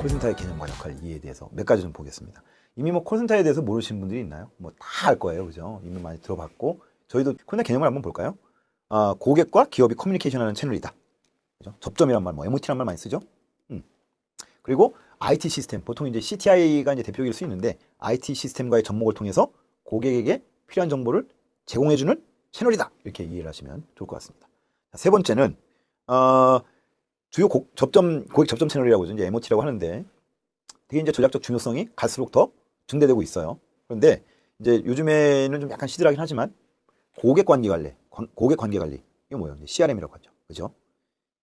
콜센터의 개념과 역할 이해에 대해서 몇 가지 좀 보겠습니다. 이미 뭐 콜센터에 대해서 모르시는 분들이 있나요? 뭐 다 알 거예요, 그죠? 이미 많이 들어봤고 저희도 콜센터 개념을 한번 볼까요? 아, 고객과 기업이 커뮤니케이션하는 채널이다. 그죠? 접점이란 말, 뭐 MOT란 말 많이 쓰죠? 음. 그리고 IT 시스템, 보통 이제 CTI가 이제 대표적일 수 있는데 IT 시스템과의 접목을 통해서 고객에게 필요한 정보를 제공해주는 채널이다. 이렇게 이해를 하시면 좋을 것 같습니다. 자, 세 번째는 어, 주요 고, 접점 고객 접점 채널이라고 이제 MOT라고 하는데 되게 이제 전략적 중요성이 갈수록 더 증대되고 있어요. 그런데 이제 요즘에는 좀 약간 시들하긴 하지만 고객 관계 관리, 관- 고객 관계 관리 이거 뭐예요? CRM이라고 하죠. 그죠?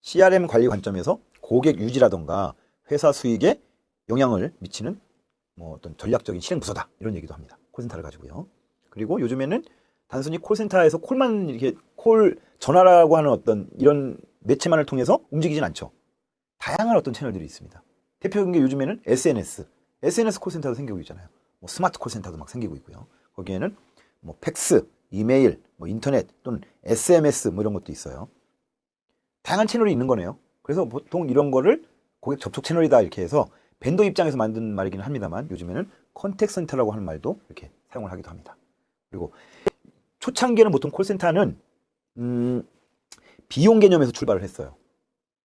CRM 관리 관점에서 고객 유지라던가 회사 수익에 영향을 미치는 뭐 어떤 전략적인 실행 부서다 이런 얘기도 합니다. 콜센터를 가지고요. 그리고 요즘에는 단순히 콜센터에서 콜만 이렇게 콜 전화라고 하는 어떤 이런 매체만을 통해서 움직이진 않죠. 다양한 어떤 채널들이 있습니다. 대표적인 게 요즘에는 SNS, SNS 콜센터도 생기고 있잖아요. 뭐 스마트 콜센터도 막 생기고 있고요. 거기에는 뭐 팩스, 이메일, 뭐 인터넷 또는 SMS 뭐 이런 것도 있어요. 다양한 채널이 있는 거네요. 그래서 보통 이런 거를 고객 접촉 채널이다 이렇게 해서 벤더 입장에서 만든 말이기는 합니다만 요즘에는 컨택 센터라고 하는 말도 이렇게 사용을 하기도 합니다. 그리고 초창기에는 보통 콜센터는 음, 비용 개념에서 출발을 했어요.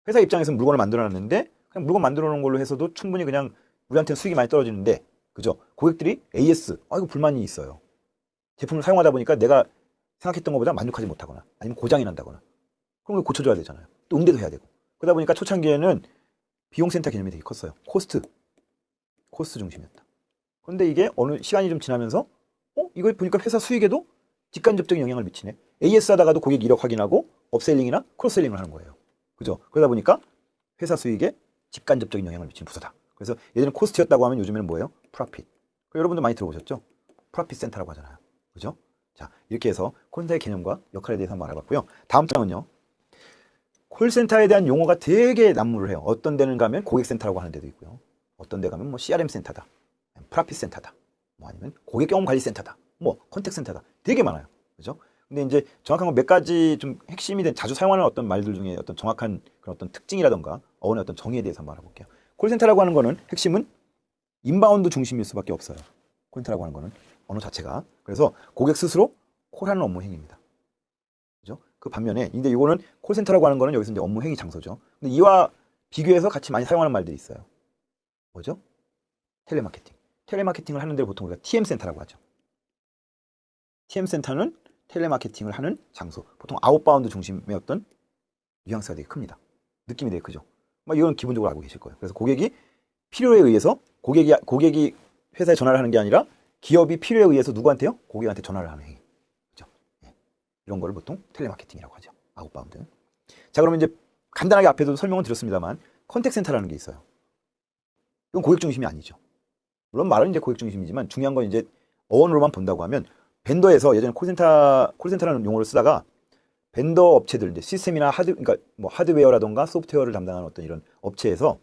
회사 입장에서 물건을 만들어 놨는데 그냥 물건 만들어 놓은 걸로 해서도 충분히 그냥 우리한테는 수익이 많이 떨어지는데 그죠? 고객들이 AS 아 이거 불만이 있어요. 제품을 사용하다 보니까 내가 생각했던 것보다 만족하지 못하거나 아니면 고장이 난다거나 그럼 그거 고쳐줘야 되잖아요. 또 응대도 해야 되고 그러다 보니까 초창기에는 비용센터 개념이 되게 컸어요. 코스트 코스트 중심이었다. 그런데 이게 어느 시간이 좀 지나면서 어 이거 보니까 회사 수익에도 직간접적인 영향을 미치네. AS 하다가도 고객 이력 확인하고 업셀링이나 크로스셀링을 하는 거예요. 그죠? 그러다 보니까 회사 수익에 직간접적인 영향을 미치는 부서다. 그래서 예전에 코스트였다고 하면 요즘에는 뭐예요? 프라핏. 여러분도 많이 들어보셨죠? 프라핏 센터라고 하잖아요. 그죠? 자, 이렇게 해서 콜센터의 개념과 역할에 대해서 한번 알아봤고요. 다음 장은요. 콜센터에 대한 용어가 되게 난무를 해요. 어떤 데는 가면 고객센터라고 하는 데도 있고요. 어떤 데 가면 뭐 CRM 센터다. 프라핏 센터다. 뭐 아니면 고객 경험 관리 센터다. 뭐 컨택 센터다. 되게 많아요. 그죠? 근데 이제 정확한 건 몇 가지 좀 핵심이 된 자주 사용하는 어떤 말들 중에 어떤 정확한 그런 어떤 특징이라던가 어원의 어떤 정의에 대해서 한번 알아볼게요. 콜센터라고 하는 거는 핵심은 인바운드 중심일 수밖에 없어요. 콜센터라고 하는 거는 언어 자체가. 그래서 고객 스스로 콜하는 업무 행위입니다. 그죠? 그 반면에 근데 이거는 콜센터라고 하는 거는 여기서 이제 업무 행위 장소죠. 근데 이와 비교해서 같이 많이 사용하는 말들이 있어요. 뭐죠? 텔레마케팅. 텔레마케팅을 하는 데를 보통 우리가 TM 센터라고 하죠. TM 센터는 텔레마케팅을 하는 장소. 보통 아웃바운드 중심의 어떤 뉘앙스가 되게 큽니다. 느낌이 되게 크죠. 뭐 이건 기본적으로 알고 계실 거예요. 그래서 고객이 필요에 의해서 고객이 고객이 회사에 전화를 하는 게 아니라 기업이 필요에 의해서 누구한테요? 고객한테 전화를 하는 행위. 그죠? 예. 이런 거를 보통 텔레마케팅이라고 하죠. 아웃바운드. 자, 그러면 이제 간단하게 앞에도 설명은 드렸습니다만 컨택 센터라는 게 있어요. 이건 고객 중심이 아니죠. 물론 말은 이제 고객 중심이지만 중요한 건 이제 어원으로만 본다고 하면 벤더에서 예전에 콜센터 콜센터라는 용어를 쓰다가 벤더 업체들 이제 시스템이나 하드 그러니까 뭐 하드웨어라던가 소프트웨어를 담당하는 어떤 이런 업체에서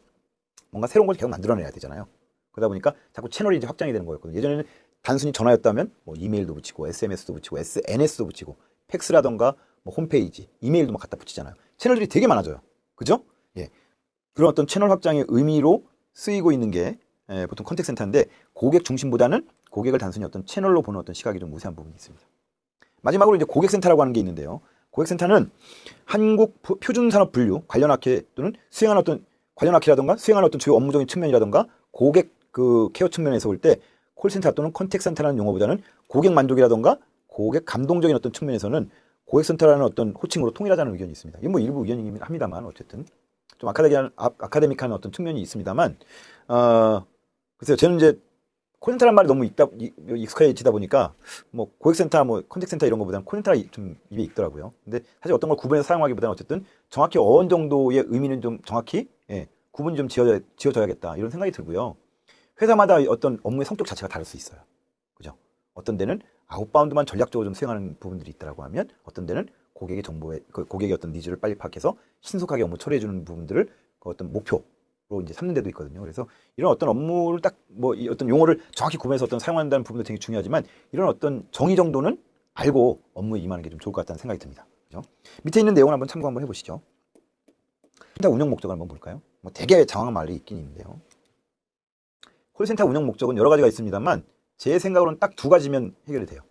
뭔가 새로운 걸 계속 만들어내야 되잖아요. 그러다 보니까 자꾸 채널이 이제 확장이 되는 거였거든요. 예전에는 단순히 전화였다면 뭐 이메일도 붙이고 SMS도 붙이고 SNS도 붙이고 팩스라던가 뭐 홈페이지, 이메일도 막 갖다 붙이잖아요. 채널들이 되게 많아져요. 그죠? 예. 그런 어떤 채널 확장의 의미로 쓰이고 있는 게 예, 보통 컨택 센터인데 고객 중심보다는 고객을 단순히 어떤 채널로 보는 어떤 시각이 좀 우세한 부분이 있습니다. 마지막으로 이제 고객센터라고 하는 게 있는데요. 고객센터는 한국 표- 표준산업 분류 관련 학회 또는 수행하는 어떤 관련 학회라던가 수행하는 어떤 주요 업무적인 측면이라던가 고객 그 케어 측면에서 볼 때 콜센터 또는 컨택센터라는 용어보다는 고객 만족이라던가 고객 감동적인 어떤 측면에서는 고객센터라는 어떤 호칭으로 통일하자는 의견이 있습니다. 이게 뭐 일부 의견이긴 합니다만 어쨌든 좀 아카데미한 아- 아카데믹한 어떤 측면이 있습니다만 어 글쎄요 저는 이제 콜센터란 말이 너무 익다, 이- 익숙해지다 보니까 뭐 고객센터, 뭐 컨택센터 이런 것보다는 이- 좀 입에 익더라고요. 근데 사실 어떤 걸 구분해서 사용하기보다는 어쨌든 정확히 어원 정도의 의미는 좀 정확히 예, 구분이 좀 지어져, 지어져야겠다 이런 생각이 들고요. 회사마다 어떤 업무의 성격 자체가 다를 수 있어요. 그죠? 어떤 데는 아웃바운드만 전략적으로 좀 수행하는 부분들이 있다라고 하면 어떤 데는 고객의 정보에 그 고객의 어떤 니즈를 빨리 파악해서 신속하게 업무 처리해 주는 부분들을 그 어떤 목표 로 이제 삼는 데도 있거든요. 그래서 이런 어떤 업무를 딱뭐이 어떤 용어를 정확히 구분해서 어떤 사용한다는 부분도 되게 중요하지만 이런 어떤 정의 정도는 알고 업무에 임하는 게 좀 좋을 것 같다는 생각이 듭니다. 그죠? 밑에 있는 내용을 한번 참고 한번 해보시죠. 일단 운영 목적을 한번 볼까요? 뭐 되게 장황한 말이 있긴 있는데요. 콜센터 운영 목적은 여러 가지가 있습니다만 제 생각으로는 딱 두 가지면 해결이 돼요.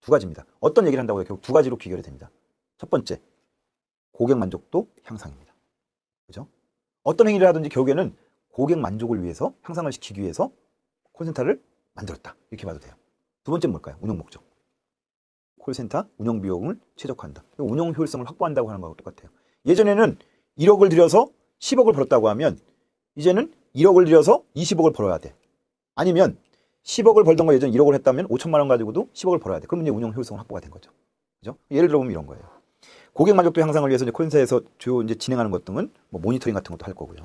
두 가지입니다. 어떤 얘기를 한다고요? 결국 두 가지로 귀결이 됩니다. 첫 번째, 고객 만족도 향상입니다. 그죠? 어떤 행위를 하든지 결국에는 고객 만족을 위해서 향상을 시키기 위해서 콜센터를 만들었다. 이렇게 봐도 돼요. 두 번째는 뭘까요? 운영 목적. 콜센터 운영 비용을 최적화한다. 운영 효율성을 확보한다고 하는 거하고 똑같아요. 예전에는 1억을 들여서 10억을 벌었다고 하면 이제는 1억을 들여서 20억을 벌어야 돼. 아니면 10억을 벌던 거 예전 1억을 했다면 5천만 원 가지고도 10억을 벌어야 돼. 그러면 이제 운영 효율성 확보가 된 거죠. 그죠? 예를 들어보면 이런 거예요. 고객 만족도 향상을 위해서 이제 콜센터에서 주요 이제 진행하는 것 등은 뭐 모니터링 같은 것도 할 거고요.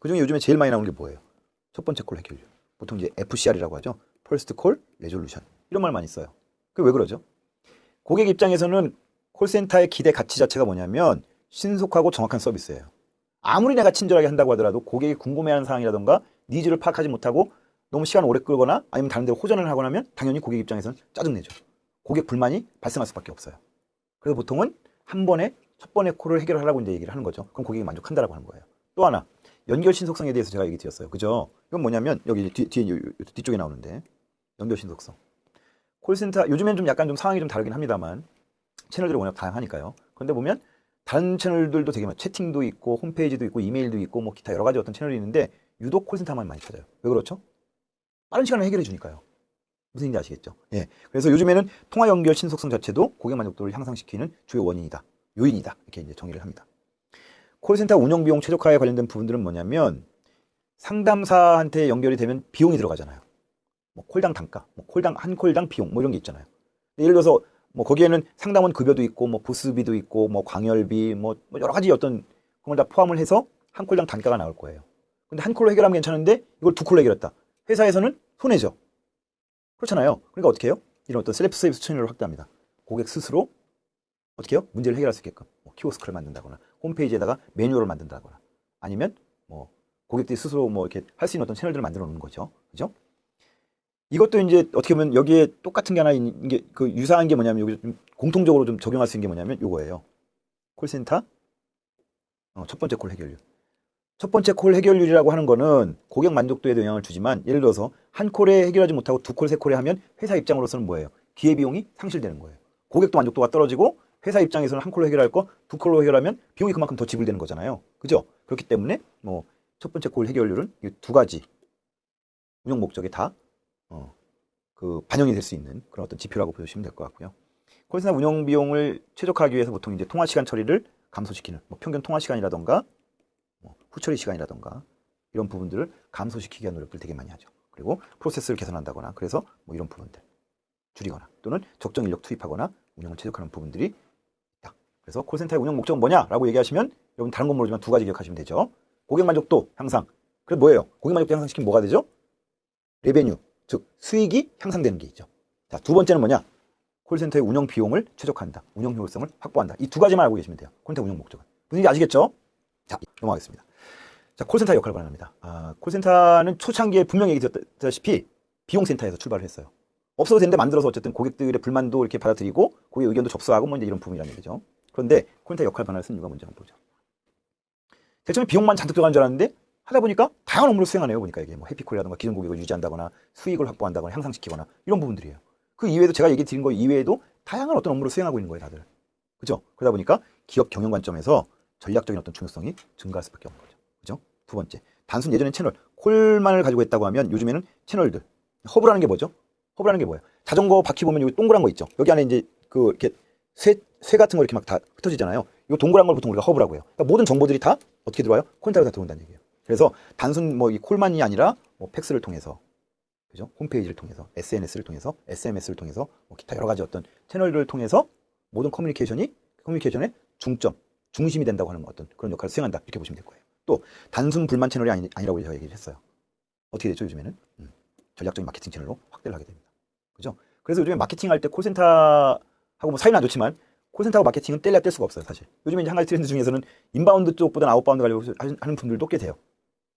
그 중에 요즘에 제일 많이 나오는 게 뭐예요? 첫 번째 콜 해결률. 보통 이제 FCR이라고 하죠. First Call Resolution. 이런 말 많이 써요. 그게 왜 그러죠? 고객 입장에서는 콜센터의 기대 가치 자체가 뭐냐면 신속하고 정확한 서비스예요. 아무리 내가 친절하게 한다고 하더라도 고객이 궁금해하는 사항이라던가 니즈를 파악하지 못하고 너무 시간을 오래 끌거나 아니면 다른 데로 호전을 하거나 하면 당연히 고객 입장에서는 짜증내죠. 고객 불만이 발생할 수밖에 없어요. 그래서 보통은 한 번에 첫 번의 콜을 해결하라고 이제 얘기를 하는 거죠. 그럼 고객이 만족한다라고 하는 거예요. 또 하나 연결 신속성에 대해서 제가 얘기 드렸어요. 그죠? 이건 뭐냐면 여기 뒤, 요- 뒤쪽에 나오는데 연결 신속성. 콜센터 요즘엔 좀 약간 좀 상황이 좀 다르긴 합니다만 채널들이 워낙 다양하니까요. 그런데 보면 다른 채널들도 되게 많아요. 채팅도 있고 홈페이지도 있고 이메일도 있고 뭐 기타 여러 가지 어떤 채널이 있는데 유독 콜센터만 많이 찾아요. 왜 그렇죠? 빠른 시간에 해결해 주니까요. 무슨 얘기인지 아시겠죠? 예. 그래서 요즘에는 통화 연결 신속성 자체도 고객 만족도를 향상시키는 주요 원인이다. 요인이다. 이렇게 이제 정의를 합니다. 콜센터 운영 비용 최적화에 관련된 부분들은 뭐냐면 상담사한테 연결이 되면 비용이 들어가잖아요. 뭐 콜당 단가, 뭐 콜당 한 콜당 비용 뭐 이런 게 있잖아요. 예를 들어서 뭐 거기에는 상담원 급여도 있고 뭐 부스비도 있고 뭐 광열비 뭐, 뭐 여러 가지 어떤 그걸 다 포함을 해서 한 콜당 단가가 나올 거예요. 근데 한 콜로 해결하면 괜찮은데 이걸 두 콜로 해결했다. 회사에서는 손해죠. 그렇잖아요. 그러니까 어떻게 해요? 이런 어떤 셀프 서비스 채널을 확대합니다. 고객 스스로 어떻게 해요? 문제를 해결할 수 있게끔 뭐 키오스크를 만든다거나 홈페이지에다가 매뉴얼을 만든다거나 아니면 뭐 고객들이 스스로 뭐 이렇게 할 수 있는 어떤 채널들을 만들어 놓는 거죠. 그죠? 이것도 이제 어떻게 보면 여기에 똑같은 게 하나 있는 게그 유사한 게 뭐냐면 여기 좀 공통적으로 좀 적용할 수 있는 게 뭐냐면 요거예요. 콜센터 어, 첫 번째 콜 해결률. 첫 번째 콜 해결률이라고 하는 거는 고객 만족도에도 영향을 주지만 예를 들어서 한 콜에 해결하지 못하고 두 콜, 세 콜에 하면 회사 입장으로서는 뭐예요? 기회비용이 상실되는 거예요. 고객도 만족도가 떨어지고 회사 입장에서는 한 콜로 해결할 거 두 콜로 해결하면 비용이 그만큼 더 지불되는 거잖아요. 그죠? 그렇기 때문에 뭐 첫 번째 콜 해결률은 이 두 가지 운영 목적에 다 어, 그 반영이 될 수 있는 그런 어떤 지표라고 보시면 될 것 같고요. 콜센터 운영 비용을 최적화하기 위해서 보통 이제 통화 시간 처리를 감소시키는 뭐 평균 통화 시간이라던가 뭐 후처리 시간이라던가 이런 부분들을 감소시키기 위한 노력들 되게 많이 하죠. 그리고 프로세스를 개선한다거나 그래서 뭐 이런 부분들 줄이거나 또는 적정 인력 투입하거나 운영을 최적화하는 부분들이 있다. 그래서 콜센터의 운영 목적은 뭐냐라고 얘기하시면 여러분 다른 건 모르지만 두 가지 기억하시면 되죠. 고객 만족도 향상. 그래 뭐예요? 고객 만족도 향상시키면 뭐가 되죠? 레베뉴, 즉 수익이 향상되는 게 있죠. 자, 두 번째는 뭐냐? 콜센터의 운영 비용을 최적화한다. 운영 효율성을 확보한다. 이 두 가지만 알고 계시면 돼요. 콜센터 운영 목적은. 얘기 아시겠죠? 자, 넘어가겠습니다. 자, 콜센터 역할을 관합니다. 아, 콜센터는 초창기에 분명히 얘기드렸다시피 비용센터에서 출발을 했어요. 없어도 되는데 만들어서 어쨌든 고객들의 불만도 이렇게 받아들이고 고객 의견도 접수하고 뭐 이제 이런 부분이라는 얘기죠. 그런데 콜센터 역할 변화를 쓴 이유가 뭔지 한번 보죠. 제일 처음에 비용만 잔뜩 들어간 줄 알았는데 하다 보니까 다양한 업무를 수행하네요. 보니까 이게 뭐 해피콜이라든가 기존 고객을 유지한다거나 수익을 확보한다거나 향상시키거나 이런 부분들이에요. 그 이외에도 제가 얘기 드린 거 이외에도 다양한 어떤 업무를 수행하고 있는 거예요, 다들. 그죠? 그러다 보니까 기업 경영 관점에서 전략적인 어떤 중요성이 증가할 수밖에 없는 거죠. 두 번째. 단순 예전엔 채널, 콜만을 가지고 했다고 하면 요즘에는 채널들. 허브라는 게 뭐죠? 허브라는 게 뭐예요? 자전거 바퀴 보면 여기 동그란 거 있죠? 여기 안에 이제 그 이렇게 쇠, 쇠 같은 거 이렇게 막 다 흩어지잖아요. 이 동그란 걸 보통 우리가 허브라고 해요. 그러니까 모든 정보들이 다 어떻게 들어와요? 콘타로 다 들어온다는 얘기예요. 그래서 단순 뭐 이 콜만이 아니라 뭐 팩스를 통해서 그죠? 홈페이지를 통해서 SNS를 통해서 SMS를 통해서 뭐 기타 여러 가지 어떤 채널들을 통해서 모든 커뮤니케이션이 커뮤니케이션의 중점, 중심이 된다고 하는 어떤 그런 역할을 수행한다 이렇게 보시면 될 거예요. 또 단순 불만 채널이 아니, 아니라고 제가 얘기를 했어요. 어떻게 되죠 요즘에는 음, 전략적인 마케팅 채널로 확대를 하게 됩니다. 그죠? 그래서 요즘에 마케팅 할 때 콜센터하고 뭐 사이는 안 좋지만 콜센터하고 마케팅은 뗄래야 뗄 수가 없어요 사실. 요즘에 이제 한 가지 트렌드 중에서는 인바운드 쪽보다 아웃바운드 가려고 하는 분들도 꽤 돼요.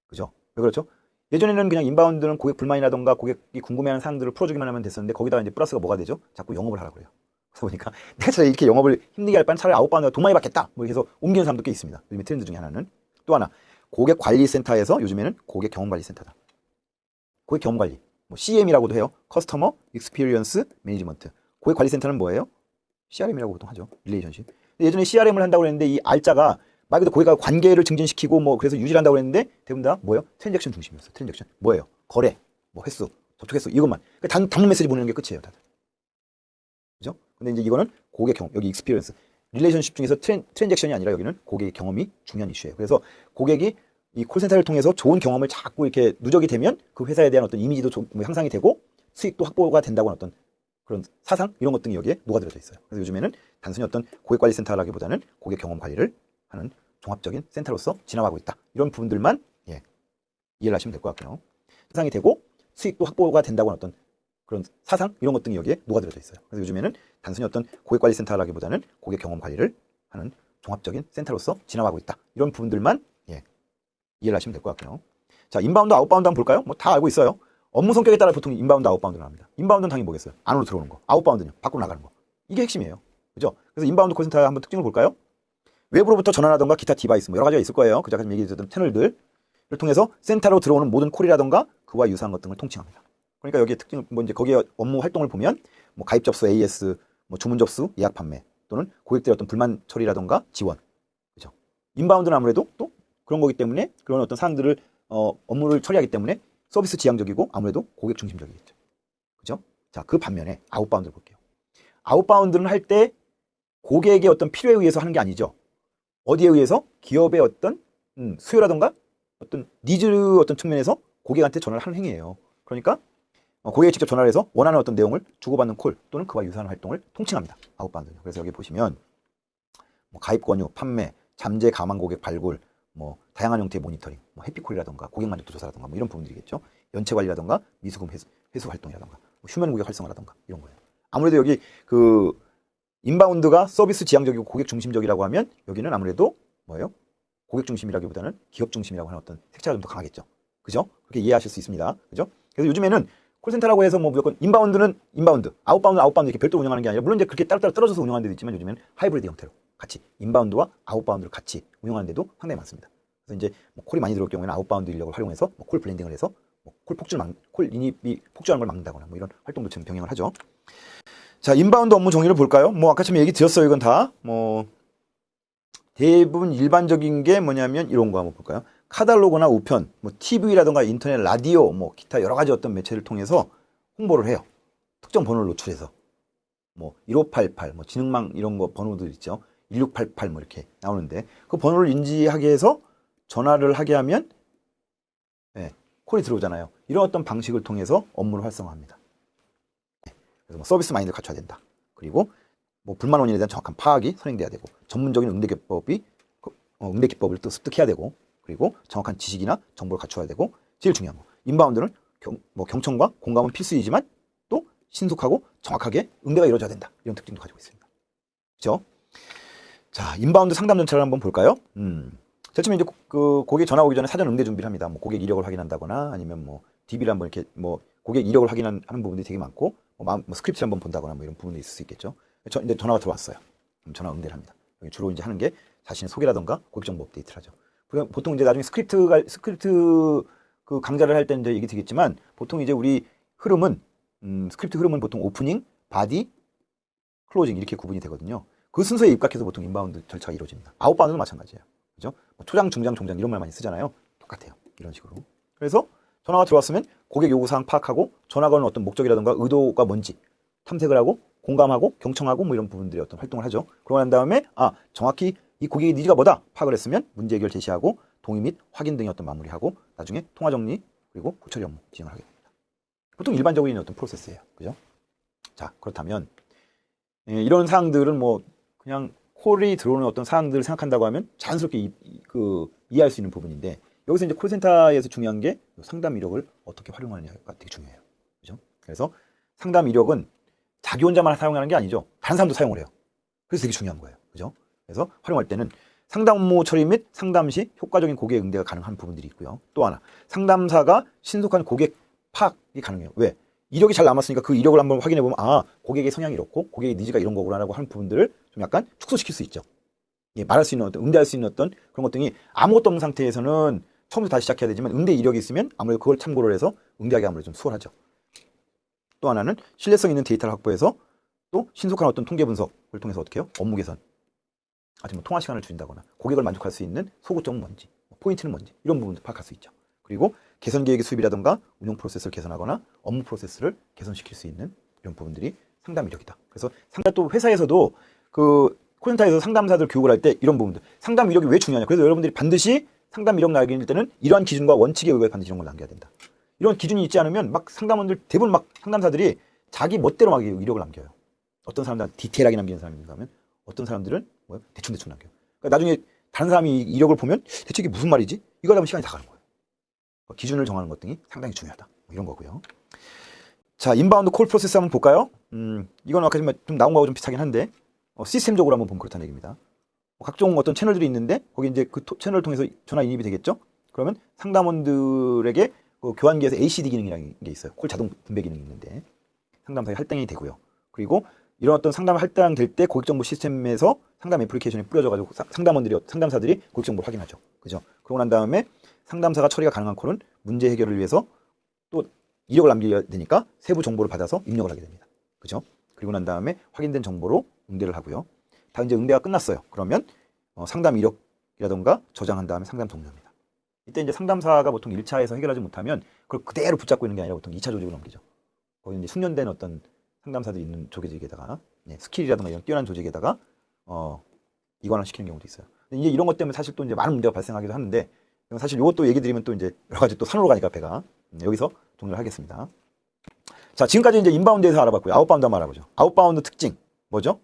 그죠? 왜 그렇죠? 예전에는 그냥 인바운드는 고객 불만이라던가 고객이 궁금해하는 사항들을 풀어주기만 하면 됐었는데 거기다가 이제 플러스가 뭐가 되죠? 자꾸 영업을 하라고 그래요. 그래서 보니까 내가 이렇게 영업을 힘들게 할 바엔 차라리 아웃바운드가 돈 많이 받겠다. 뭐 이렇게 해서 옮기는 사람도 꽤 있습니다. 요즘에 트렌드 중에 하나는 또 하나 고객 관리 센터에서 요즘에는 고객 경험 관리 센터다. 고객 경험 관리, 뭐 CM이라고도 해요. 커스터머 익스피리언스 매니지먼트. 고객 관리 센터는 뭐예요? CRM이라고 보통 하죠. 릴레이션십. 예전에 CRM을 한다고 했는데 이 알자가 말 그대로 고객과 관계를 증진시키고 뭐 그래서 유지를 한다고 했는데 대부분 다 뭐예요? 트랜잭션 중심이었어요. 트랜잭션. 뭐예요? 거래, 뭐 횟수, 접촉 횟수 이것만. 그러니까 단, 단문 메시지 보내는 게 끝이에요, 다들. 그죠? 근데 이제 이거는 고객 경험, 여기 익스피리언스. 릴레이션십 중에서 트랜, 트랜잭션이 아니라 여기는 고객의 경험이 중요한 이슈예요. 그래서 고객이 이 콜센터를 통해서 좋은 경험을 자꾸 이렇게 누적이 되면 그 회사에 대한 어떤 이미지도 좀 향상이 되고 수익도 확보가 된다고 하는 어떤 그런 사상 이런 것 등이 여기에 녹아들어져 있어요. 그래서 요즘에는 단순히 어떤 고객관리센터라기보다는 고객 경험 관리를 하는 종합적인 센터로서 진화하고 있다. 이런 부분들만 예, 이해를 하시면 될 것 같고요. 향상이 되고 수익도 확보가 된다고 하는 어떤 그런 사상 이런 것 등이 여기에 녹아들어져 있어요. 그래서 요즘에는 단순히 어떤 고객관리센터라기보다는 고객 경험 관리를 하는 종합적인 센터로서 진화하고 있다. 이런 부분들만 예, 이해를 하시면 될 것 같고요. 자, 인바운드, 아웃바운드 한번 볼까요? 뭐 다 알고 있어요. 업무 성격에 따라 보통 인바운드, 아웃바운드를 합니다. 인바운드는 당연히 뭐겠어요? 안으로 들어오는 거. 아웃바운드는 밖으로 나가는 거. 이게 핵심이에요. 그죠? 그래서 인바운드 콜센터의 한번 특징을 볼까요? 외부로부터 전화라던가 기타 디바이스 뭐 여러 가지가 있을 거예요. 그자 아까 얘기했던 채널들을 통해서 센터로 들어오는 모든 콜이라던가 그와 유사한 것 등을 통칭합니다. 그러니까 여기에 특징 뭐 이제 거기에 업무 활동을 보면 뭐 가입 접수 AS, 뭐 주문 접수, 예약 판매 또는 고객들의 어떤 불만 처리라던가 지원. 그죠? 인바운드는 아무래도 또 그런 거기 때문에 그런 어떤 사항들을 어, 업무를 처리하기 때문에 서비스 지향적이고 아무래도 고객 중심적이겠죠. 그죠? 자, 그 반면에 아웃바운드를 볼게요. 아웃바운드는 할 때 고객의 어떤 필요에 의해서 하는 게 아니죠. 어디에 의해서? 기업의 어떤 음, 수요라던가 어떤 니즈 어떤 측면에서 고객한테 전화를 하는 행위예요. 그러니까 어, 고객이 직접 전화를 해서 원하는 어떤 내용을 주고받는 콜 또는 그와 유사한 활동을 통칭합니다. 아웃바운드. 그래서 여기 보시면 뭐 가입 권유, 판매, 잠재 가망 고객 발굴, 뭐 다양한 형태의 모니터링, 뭐 해피콜이라던가 고객 만족도 조사라던가 뭐 이런 부분들이겠죠. 연체 관리라던가 미수금 회수, 회수 활동이라던가 뭐 휴면 고객 활성화라던가 이런 거예요. 아무래도 여기 그 인바운드가 서비스 지향적이고 고객 중심적이라고 하면 여기는 아무래도 뭐예요? 고객 중심이라기보다는 기업 중심이라고 하는 어떤 색채가 좀 더 강하겠죠. 그죠? 그렇게 이해하실 수 있습니다. 그죠? 그래서 요즘에는 콜센터라고 해서 뭐 무조건 인바운드는 인바운드, 아웃바운드 아웃바운드 이렇게 별도로 운영하는 게 아니라 물론 이제 그렇게 따로따로 떨어져서 운영하는 데도 있지만 요즘에는 하이브리드 형태로 같이 인바운드와 아웃바운드를 같이 운영하는 데도 상당히 많습니다. 그래서 이제 뭐 콜이 많이 들어올 경우에는 아웃바운드 인력을 활용해서 뭐 콜 블렌딩을 해서 뭐 콜 폭주를 막, 콜 인입이 폭주하는 걸 막는다거나 뭐 이런 활동도 지금 병행을 하죠. 자, 인바운드 업무 정의를 볼까요? 뭐 아까 처음에 얘기 드렸어요. 이건 다 뭐 대부분 일반적인 게 뭐냐면 이런 거 한번 볼까요? 카달로그나 우편, 뭐 TV라든가 인터넷, 라디오, 뭐 기타 여러 가지 어떤 매체를 통해서 홍보를 해요. 특정 번호를 노출해서 뭐 1588, 뭐 지능망 이런 거 번호들 있죠. 1688 뭐 이렇게 나오는데 그 번호를 인지하게 해서 전화를 하게 하면 예, 콜이 들어오잖아요. 이런 어떤 방식을 통해서 업무를 활성화합니다. 예, 그래서 뭐 서비스 마인드를 갖춰야 된다. 그리고 뭐 불만 원인에 대한 정확한 파악이 선행돼야 되고 전문적인 응대 기법이 그, 어, 응대 기법을 또 습득해야 되고 그리고 정확한 지식이나 정보를 갖춰야 되고 제일 중요한 거 인바운드는 경, 뭐 경청과 공감은 필수이지만 또 신속하고 정확하게 응대가 이루어져야 된다 이런 특징도 가지고 있습니다. 그렇죠? 자 인바운드 상담 전차를 한번 볼까요? 음. 제일 처음에 이제 그 고객 전화 오기 전에 사전 응대 준비를 합니다. 뭐 고객 이력을 확인한다거나 아니면 뭐 DB를 한번 이렇게 뭐 고객 이력을 확인하는 부분들이 되게 많고 뭐, 마- 뭐 스크립트를 한번 본다거나 뭐 이런 부분이 있을 수 있겠죠. 저, 이제 전화가 들어왔어요. 전화 응대를 합니다. 주로 이제 하는 게 자신의 소개라던가 고객 정보 업데이트를 하죠. 그럼 보통 이제 나중에 스크립트가 스크립트 그 강좌를 할 때는 얘기 되겠지만 보통 이제 우리 흐름은 음, 스크립트 흐름은 보통 오프닝, 바디, 클로징 이렇게 구분이 되거든요. 그 순서에 입각해서 보통 인바운드 절차가 이루어집니다. 아웃바운드도 마찬가지예요. 그죠? 뭐 초장, 중장, 종장 이런 말 많이 쓰잖아요. 똑같아요. 이런 식으로. 그래서 전화가 들어왔으면 고객 요구사항 파악하고 전화 거는 어떤 목적이라든가 의도가 뭔지 탐색을 하고 공감하고 경청하고 뭐 이런 부분들의 어떤 활동을 하죠. 그러고 난 다음에 아 정확히 이 고객의 니즈가 뭐다 파악을 했으면 문제 해결 제시하고 동의 및 확인 등의 어떤 마무리하고 나중에 통화 정리 그리고 고처리 업무 진행을 하게 됩니다. 보통 있는 어떤 프로세스예요. 그죠? 자 그렇다면 예, 이런 사항들은 뭐 그냥 콜이 들어오는 어떤 사항들을 생각한다고 하면 자연스럽게 이, 이- 그 이해할 수 있는 부분인데 여기서 이제 콜센터에서 중요한 게 상담 이력을 어떻게 활용하느냐가 되게 중요해요. 그죠? 그래서 상담 이력은 자기 혼자만 사용하는 게 아니죠. 다른 사람도 사용을 해요. 그래서 되게 중요한 거예요. 그죠? 그래서 활용할 때는 상담 업무 처리 및 상담 시 효과적인 고객 응대가 가능한 부분들이 있고요. 또 하나, 상담사가 신속한 고객 파악이 가능해요. 왜? 이력이 잘 남았으니까 그 이력을 한번 확인해 보면 아 고객의 성향이 이렇고 고객의 니즈가 이런 거구나라고 하는 부분들을 좀 약간 축소시킬 수 있죠. 예, 말할 수 있는 어떤 응대할 수 있는 어떤 그런 것들이 아무것도 없는 상태에서는 처음부터 다시 시작해야 되지만 응대 이력이 있으면 아무래도 그걸 참고를 해서 응대하기 아무래도 좀 수월하죠. 또 하나는 신뢰성 있는 데이터를 확보해서 또 신속한 어떤 통계 분석을 통해서 어떻게 해요? 업무 개선. 아니면 통화 시간을 줄인다거나 고객을 만족할 수 있는 소구점은 뭔지, 뭐 포인트는 뭔지 이런 부분도 파악할 수 있죠. 그리고 개선 계획의 수립이라든가 운영 프로세스를 개선하거나 업무 프로세스를 개선시킬 수 있는 이런 부분들이 상담 이력이다. 그래서 상담 또 회사에서도 그 콜센터에서 상담사들 교육을 할 때 이런 부분들 상담 이력이 왜 중요하냐. 그래서 여러분들이 반드시 상담 이력 남길 때는 이러한 기준과 원칙에 의해 반드시 이런 걸 남겨야 된다. 이런 기준이 있지 않으면 막 상담원들 대부분 막 상담사들이 자기 멋대로 막 이력을 남겨요. 어떤 사람들은 디테일하게 남기는 사람이 있는가 하면 어떤 사람들은 뭐 대충대충 남겨요. 그러니까 나중에 다른 사람이 이력을 보면 대체 이게 무슨 말이지? 이거 하면 시간이 다 가는 거예요. 그러니까 기준을 정하는 것 등이 상당히 중요하다. 뭐 이런 거고요. 자, 인바운드 콜 프로세스 한번 볼까요? 음, 이건 아까 좀 나온 거하고 좀 비슷하긴 한데 어, 시스템적으로 한번 보면 그렇다는 얘기입니다. 뭐 각종 어떤 채널들이 있는데 거기 이제 그 토- 채널을 통해서 전화 인입이 되겠죠? 그러면 상담원들에게 그 교환기에서 ACD 기능이라는 게 있어요. 콜 자동 분배 기능이 있는데 상담사에 할당이 되고요. 그리고 이런 어떤 상담 할당될 때 고객정보 시스템에서 상담 애플리케이션이 뿌려져가지고 사- 상담원들이 상담사들이 고객정보를 확인하죠. 그죠? 그러고 난 다음에 상담사가 처리가 가능한 콜은 문제 해결을 위해서 또 이력을 남겨야 되니까 세부 정보를 받아서 입력을 하게 됩니다. 그죠? 그리고 난 다음에 확인된 정보로 응대를 하고요. 다 이제 응대가 끝났어요. 그러면 어, 상담 이력이라던가 저장한 다음에 상담 종료입니다. 이때 이제 상담사가 보통 1차에서 해결하지 못하면 그걸 그대로 붙잡고 있는 게 아니라 보통 2차 조직으로 넘기죠. 거기 이제 숙련된 어떤 상담사들이 있는 조직에다가 예, 스킬이라든가 이런 뛰어난 조직에다가 어, 이관을 시키는 경우도 있어요. 이제 이런 것 때문에 사실 또 이제 많은 문제가 발생하기도 하는데 사실 이것도 얘기 드리면 또 이제 여러 가지 또 산으로 가니까 배가 음, 여기서 종료를 하겠습니다. 자, 지금까지 이제 인바운드에서 알아봤고요. 아웃바운드 한번 알아보죠. 아웃바운드 특징 뭐죠?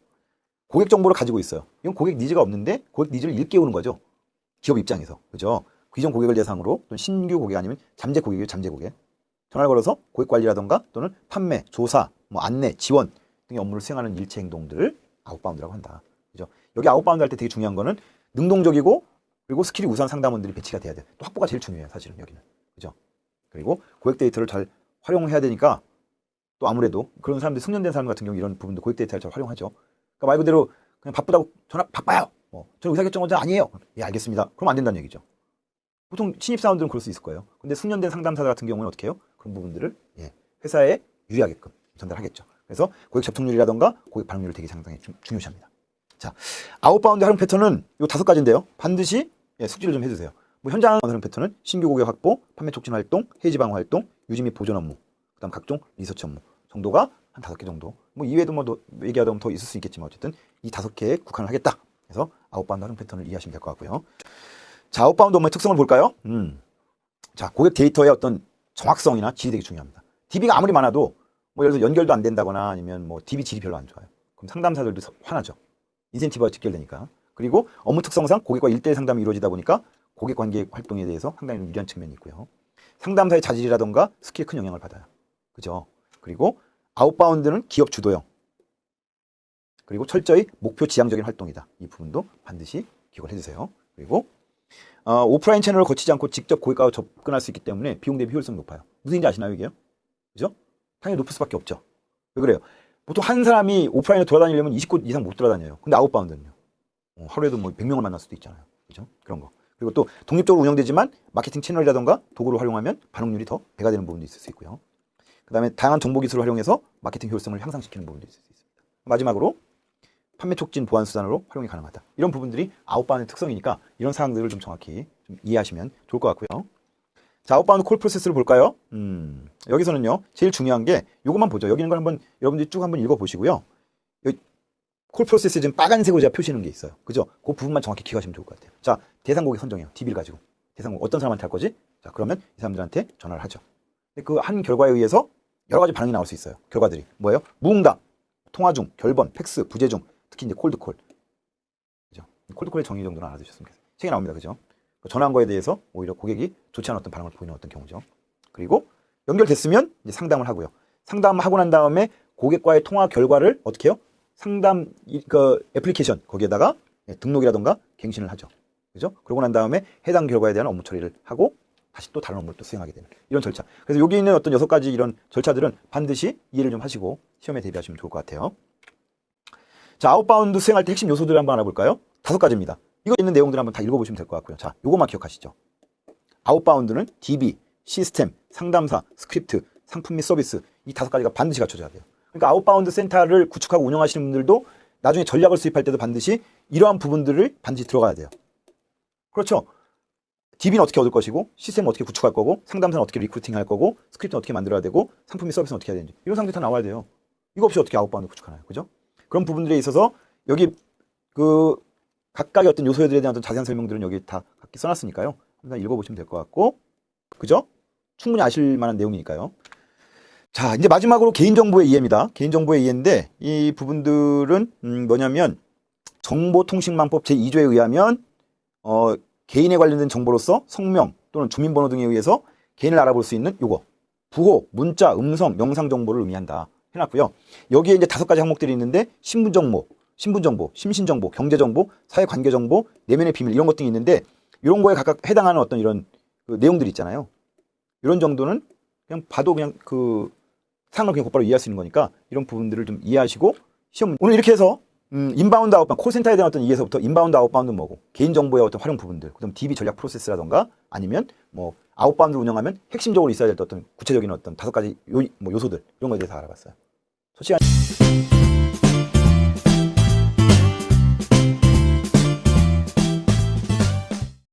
고객 정보를 가지고 있어요. 이건 고객 니즈가 없는데 고객 니즈를 일깨우는 거죠. 기업 입장에서 그죠? 기존 고객을 대상으로 또는 신규 고객 아니면 잠재 고객이에요. 잠재 고객. 전화를 걸어서 고객 관리라던가 또는 판매, 조사, 뭐 안내, 지원 등의 업무를 수행하는 일체 행동들을 아웃바운드라고 한다. 그죠? 여기 아웃바운드 할 때 되게 중요한 거는 능동적이고 그리고 스킬이 우수한 상담원들이 배치가 돼야 돼. 또 확보가 제일 중요해요. 사실은 여기는. 그죠? 그리고 고객 데이터를 잘 활용해야 되니까 또 아무래도 그런 사람들 숙련된 사람 같은 경우 이런 부분도 고객 데이터를 잘 활용하죠. 그러니까 말 그대로 그냥 바쁘다고 전화 바빠요. 뭐 저는 의사결정원자 아니에요. 예 알겠습니다. 그럼 안 된다는 얘기죠. 보통 신입 사원들은 그럴 수 있을 거예요. 근데 숙련된 상담사 같은 경우는 어떻게 해요? 그런 부분들을 예, 회사에 유리하게끔 전달하겠죠. 그래서 고객 접촉률이라던가 고객 반응률을 되게 상당히 중- 중요시합니다. 자, 아웃바운드 활용 패턴은 요 다섯 가지인데요. 반드시 예, 숙지를 좀 해주세요. 뭐 현장 활용 패턴은 신규 고객 확보, 판매 촉진 활동, 해지 방어 활동, 유지 및 보존 업무, 그다음 각종 리서치 업무 정도가 한 다섯 개 정도. 뭐 이외에도 뭐 더- 얘기하다 보면 더 있을 수 있겠지만 어쨌든 이 다섯 개에 국한을 하겠다. 그래서 아웃바운드 활용 패턴을 이해하시면 될 것 같고요. 자, 아웃바운드 업무의 특성을 볼까요? 음. 자, 고객 데이터의 어떤 정확성이나 질이 되게 중요합니다. DB가 아무리 많아도 뭐 예를 들어 연결도 안 된다거나 아니면 뭐 DB 질이 별로 안 좋아요. 그럼 상담사들도 서- 화나죠. 인센티브가 직결되니까. 그리고 업무 특성상 고객과 일대일 상담이 이루어지다 보니까 고객 관계 활동에 대해서 상당히 좀 유리한 측면이 있고요. 상담사의 자질이라던가 스킬에 큰 영향을 받아요. 그죠? 그리고 아웃바운드는 기업 주도형. 그리고 철저히 목표 지향적인 활동이다. 이 부분도 반드시 기억을 해주세요. 그리고 어, 오프라인 채널을 거치지 않고 직접 고객과 접근할 수 있기 때문에 비용 대비 효율성이 높아요. 무슨 얘기인지 아시나요, 이게요? 그죠? 당연히 높을 수밖에 없죠. 왜 그래요? 보통 한 사람이 오프라인에 돌아다니려면 20곳 이상 못 돌아다녀요. 근데 아웃바운드는요. 어, 하루에도 뭐 100명을 만날 수도 있잖아요. 그죠? 그런 거. 그리고 또 독립적으로 운영되지만 마케팅 채널이라던가 도구를 활용하면 반응률이 더 배가 되는 부분도 있을 수 있고요. 그 다음에 다양한 정보 기술을 활용해서 마케팅 효율성을 향상시키는 부분도 있을 수 있습니다. 마지막으로 판매 촉진 보완 수단으로 활용이 가능하다. 이런 부분들이 아웃바운드 특성이니까 이런 사항들을 좀 정확히 좀 이해하시면 좋을 것 같고요. 자, 아웃바운드 콜 프로세스를 볼까요? 음, 여기서는요, 제일 중요한 게 요것만 보죠. 여기 있는 걸 한번 여러분들이 쭉 한번 읽어보시고요. 여기 콜 프로세스에 지금 빨간색으로 제가 표시하는 게 있어요. 그죠? 그 부분만 정확히 기억하시면 좋을 것 같아요. 자, 대상 고객 선정해요. DB를 가지고. 대상 고객 어떤 사람한테 할 거지? 자, 그러면 이 사람들한테 전화를 하죠. 그 한 결과에 의해서 여러 가지 반응이 나올 수 있어요. 결과들이. 뭐예요? 무응답, 통화 중, 결번, 팩스, 부재 중, 특히 이제 콜드콜. 그죠? 콜드콜의 정의 정도는 알아두셨으면 좋겠어요. 책에 나옵니다. 그죠? 그 전화한 거에 대해서 오히려 고객이 좋지 않은 어떤 반응을 보이는 어떤 경우죠. 그리고 연결됐으면 이제 상담을 하고요. 상담하고 난 다음에 고객과의 통화 결과를 어떻게 해요? 상담 이- 그 애플리케이션 거기에다가 예, 등록이라던가 갱신을 하죠. 그죠? 그러고 난 다음에 해당 결과에 대한 업무 처리를 하고 다시 또 다른 업무를 또 수행하게 되는 이런 절차. 그래서 여기 있는 어떤 여섯 가지 이런 절차들은 반드시 이해를 좀 하시고 시험에 대비하시면 좋을 것 같아요. 자, 아웃바운드 수행할 때 핵심 요소들을 한번 알아볼까요? 다섯 가지입니다. 이거 있는 내용들 한번 다 읽어보시면 될 것 같고요. 자, 요것만 기억하시죠. 아웃바운드는 DB, 시스템, 상담사, 스크립트, 상품 및 서비스 이 다섯 가지가 반드시 갖춰져야 돼요. 그러니까 아웃바운드 센터를 구축하고 운영하시는 분들도 나중에 전략을 수립할 때도 반드시 이러한 부분들을 반드시 들어가야 돼요. 그렇죠. DB는 어떻게 얻을 것이고 시스템은 어떻게 구축할 거고 상담사는 어떻게 리크루팅할 거고 스크립트는 어떻게 만들어야 되고 상품 및 서비스는 어떻게 해야 되는지 이런 상들이 다 나와야 돼요. 이거 없이 어떻게 아웃바운드 구축하나요? 그죠? 그런 부분들에 있어서 여기 그 각각의 어떤 요소들에 대한 어떤 자세한 설명들은 여기 다 각기 써놨으니까요. 한번 읽어보시면 될 것 같고, 그죠? 충분히 아실 만한 내용이니까요. 자, 이제 마지막으로 개인정보의 이해입니다. 개인정보의 이해인데, 이 부분들은, 음, 뭐냐면, 정보통신망법 제2조에 의하면, 어, 개인에 관련된 정보로서 성명 또는 주민번호 등에 의해서 개인을 알아볼 수 있는 요거. 부호, 문자, 음성, 영상 정보를 의미한다. 해놨고요. 여기에 이제 다섯 가지 항목들이 있는데, 신분 정보, 신분정보, 심신정보, 경제정보, 사회관계정보, 내면의 비밀 이런 것들이 있는데 이런 거에 각각 해당하는 어떤 이런 그 내용들이 있잖아요. 이런 정도는 그냥 봐도 그냥 그 상을 그냥 곧바로 이해할 수 있는 거니까 이런 부분들을 좀 이해하시고 시험 문- 오늘 이렇게 해서 음, 인바운드 아웃바운드 콜센터에 대한 어떤 이해서부터 인바운드 아웃바운드 뭐고 개인정보의 어떤 활용 부분들 그다음 DB 전략 프로세스라던가 아니면 뭐 아웃바운드 운영하면 핵심적으로 있어야 될 어떤 구체적인 어떤 다섯 가지 요, 뭐 요소들 이런 거에 대해서 알아봤어요. 솔직히